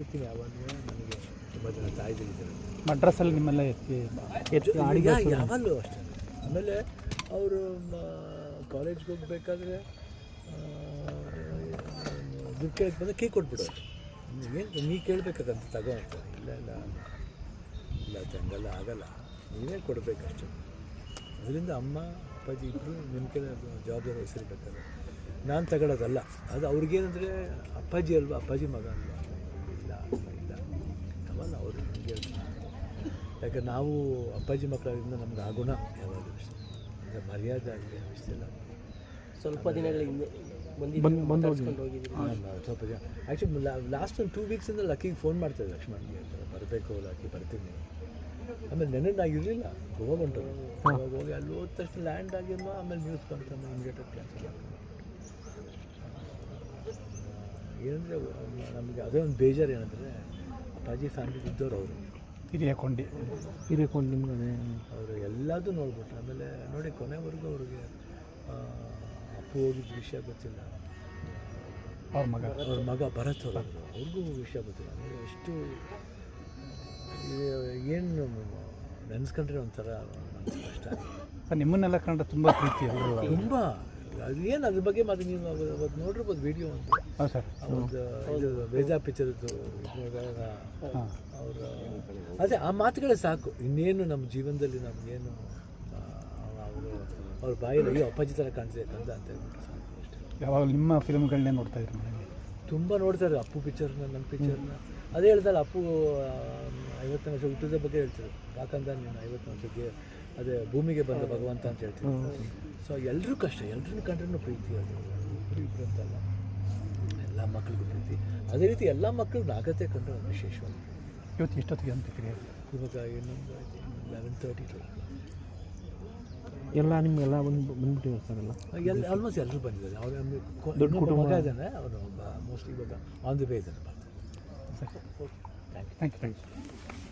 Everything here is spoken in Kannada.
ನನಗೆ ತುಂಬ ಜನ ತಾಯಿ ಮಡ್ರಾಸಲ್ಲಿ ನಿಮ್ಮೆಲ್ಲ ಎತ್ತಿ ಎತ್ತಿ ಈಗ ಯಾವಾಗಲೂ ಅಷ್ಟೇ. ಆಮೇಲೆ ಅವರು ಕಾಲೇಜ್ಗೆ ಹೋಗ್ಬೇಕಾದ್ರೆ ದುಡ್ಡು ಕೇಳಕ್ಕೆ ಬಂದರೆ ಕೀ ಕೊಟ್ಬಿಡೋರು. ಏನು ನೀ ಕೇಳಬೇಕಂತ ತಗೋ ಅಂತ. ಇಲ್ಲ ಇಲ್ಲ ಇಲ್ಲ ತಂಗಲ್ಲ ಆಗಲ್ಲ. ನೀವೇ ಕೊಡಬೇಕಷ್ಟೆ. ಅದರಿಂದ ಅಮ್ಮ ಅಪ್ಪಾಜಿ ಇಬ್ಬರು ನಿಮ್ಮ ಕಡೆ ಜವಾಬ್ದಾರಿ ವಹಿಸಿರ್ಬೇಕಾದ್ರೆ ನಾನು ತಗೊಳ್ಳೋದಲ್ಲ ಅದು ಅವ್ರಿಗೇನಂದರೆ ಅಪ್ಪಾಜಿ ಅಲ್ವಾ ಅಪ್ಪಾಜಿ ಮಗ ಅಲ್ವಾ ಇಲ್ಲ ಇಲ್ಲ ಅವಲ್ಲ ಅವರು ಹಂಗೆ ಹೇಳ್ತಾರೆ. ಯಾಕೆ ನಾವು ಅಪ್ಪಾಜಿ ಮಕ್ಕಳಿಂದ ನಮ್ಗೆ ಆ ಗುಣ ಯಾವಾಗಲೂ ಅಷ್ಟೇ. ಅಂದರೆ ಮರ್ಯಾದೆ ಆಗಲಿ ಅಷ್ಟೆಲ್ಲ ಸ್ವಲ್ಪ ದಿನಗಳ ಹಿಂದೆ ಬಂದು ಸ್ವಲ್ಪ ದಿನ ಆ್ಯಕ್ಚುಲಿ ಲಾಸ್ಟ್ ಒಂದು ಟೂ ವೀಕ್ಸಿಂದ ಲಕ್ಕಿಗೆ ಫೋನ್ ಮಾಡ್ತಾರೆ ಲಕ್ಷ್ಮಣ್ಗೆ. ಬರಬೇಕು ಲಕ್ಕಿ ಬರ್ತೀನಿ. ಆಮೇಲೆ ನೆನೆ ಆಗಿರಲಿಲ್ಲ. ಇರಲಿಲ್ಲ ಗೋವಾ ಹೊಂಟರು ಗೋವಾಗ ಹೋಗಿ ಅಲ್ಲಿ ಹೋದ ತಕ್ಷಣ ಲ್ಯಾಂಡ್ ಆಗಿರೋ ಆಮೇಲೆ ನ್ಯೂಸ್ ಬಂತು ಇಮಿಡಿಯೇಟ್ ಇಮಿಡಿಯೇಟಾಗಿ ಕ್ಯಾನ್ಸಲ್ ಏನಂದರೆ ನಮಗೆ ಅದೇ ಒಂದು ಬೇಜಾರು ಏನಂದರೆ ಅಪ್ಪಾಜಿ ಫ್ಯಾಮಿಲಿ ಇದ್ದವ್ರು ಅವರು. ಹಿರಿಯ ಕೊಂಡಿ ಹಿರಿಕೊಂಡು ನಿಮ್ಗೆ ಅವರು ಎಲ್ಲದೂ ನೋಡ್ಬಿಟ್ರು. ಆಮೇಲೆ ನೋಡಿ ಕೊನೆವರೆಗೂ ಅವ್ರಿಗೆ ಅಪ್ಪು ಹೋಗಿದ್ದ ವಿಷಯ ಗೊತ್ತಿಲ್ಲ. ಅವ್ರ ಮಗ. ಅವ್ರ ಮಗ ಭರತ್ ಅವರು. ಅವ್ರಿಗೂ ವಿಷಯ ಗೊತ್ತಿಲ್ಲ. ಅಂದರೆ ಎಷ್ಟು ಏನು ನೆನೆಸ್ಕೊಂಡ್ರೆ ಒಂಥರ ಕಷ್ಟ. ಸರ್ ನಿಮ್ಮನ್ನೆಲ್ಲ ಕಂಡ್ರೆ ತುಂಬ ಪ್ರೀತಿ ತುಂಬ. ಅದು ಏನು ಅದ್ರ ಬಗ್ಗೆ ಮತ್ತೆ ನೀವು ಅವ- ಅವತ್ತು ನೋಡಿರ್ಬೋದು ವಿಡಿಯೋ ಅಂತ ಹಾಂ ಸರ್ ಒಂದು ಇದು ಬೇಜಾ ಪಿಕ್ಚರ್ದು ಅವರು ಅದೇ ಆ ಮಾತುಗಳೇ ಸಾಕು. ಇನ್ನೇನು ನಮ್ಮ ಜೀವನದಲ್ಲಿ ನಮಗೇನು ಅವರು ಅವ್ರ ಬಾಯಲ್ಲಿ ಅಯ್ಯೋ ಅಪ್ಪಾಜಿ ಥರ ಕಾಣ್ತಿದೆ ಕಂದ ಅಂತ ಹೇಳ್ಬಿಟ್ಟು ಯಾವಾಗ ನಿಮ್ಮ ಫಿಲ್ಮ್ಗಳನ್ನೇ ನೋಡ್ತಾ ಇದ್ರು ಮನೇಲಿ ತುಂಬ ನೋಡ್ತಾರೆ ಅಪ್ಪು ಪಿಕ್ಚರ್ನ ನನ್ನ ಪಿಕ್ಚರ್ನ ಅದೇ ಹೇಳ್ತಾರೆ ಅಪ್ಪು ಐವತ್ತು ಐವತ್ತನೇ ವರ್ಷ ಹುಟ್ಟಿದ ಬಗ್ಗೆ ಹೇಳ್ತಾರೆ ಯಾಕಂದ್ರೆ ನೀನು ಐವತ್ತನೇ ವರ್ಷಕ್ಕೆ ಅದೇ ಭೂಮಿಗೆ ಬಂದ ಭಗವಂತ ಅಂತ ಹೇಳ್ತೀನಿ ಸೊ ಎಲ್ಲರೂ ಕಷ್ಟ ಎಲ್ಲರನ್ನು ಕಂಡ್ರೂ ಪ್ರೀತಿ ಅದು. ಅಂತಲ್ಲ. ಎಲ್ಲ ಮಕ್ಳಿಗೂ ಪ್ರೀತಿ. ಅದೇ ರೀತಿ ಎಲ್ಲ ಮಕ್ಕಳು ನಾಗತೆ ಕಂಡ್ರೆ ವಿಶೇಷವಾಗಿ ಇವತ್ತು ಎಷ್ಟೊತ್ತಿಗೆ ಅಂತ ಕ್ರಿಯೆ ಇವಾಗ ಇನ್ನೊಂದು ಲೆವೆನ್ ತರ್ಟಿ ಎಲ್ಲ ನಿಮಗೆಲ್ಲ ಬಂದು ಬಂದ್ಬಿಟ್ಟಿದ್ದಾರೆ ಸರ್ ಎಲ್ಲ. ಎಲ್ಲ ಆಲ್ಮೋಸ್ಟ್ ಎಲ್ಲರೂ ಬಂದಿದ್ದಾರೆ. ಅವ್ರ ದೊಡ್ಡ ಕುಟುಂಬ. ಮಗ ಇದ್ದಾನೆ ಅವನು ಮೋಸ್ಟ್ಲಿ ಇವಾಗ ಆನ್ ದಿ ವೇ ಇದ್ದಾನೆ ಥ್ಯಾಂಕ್ ಯು ಥ್ಯಾಂಕ್ ಯು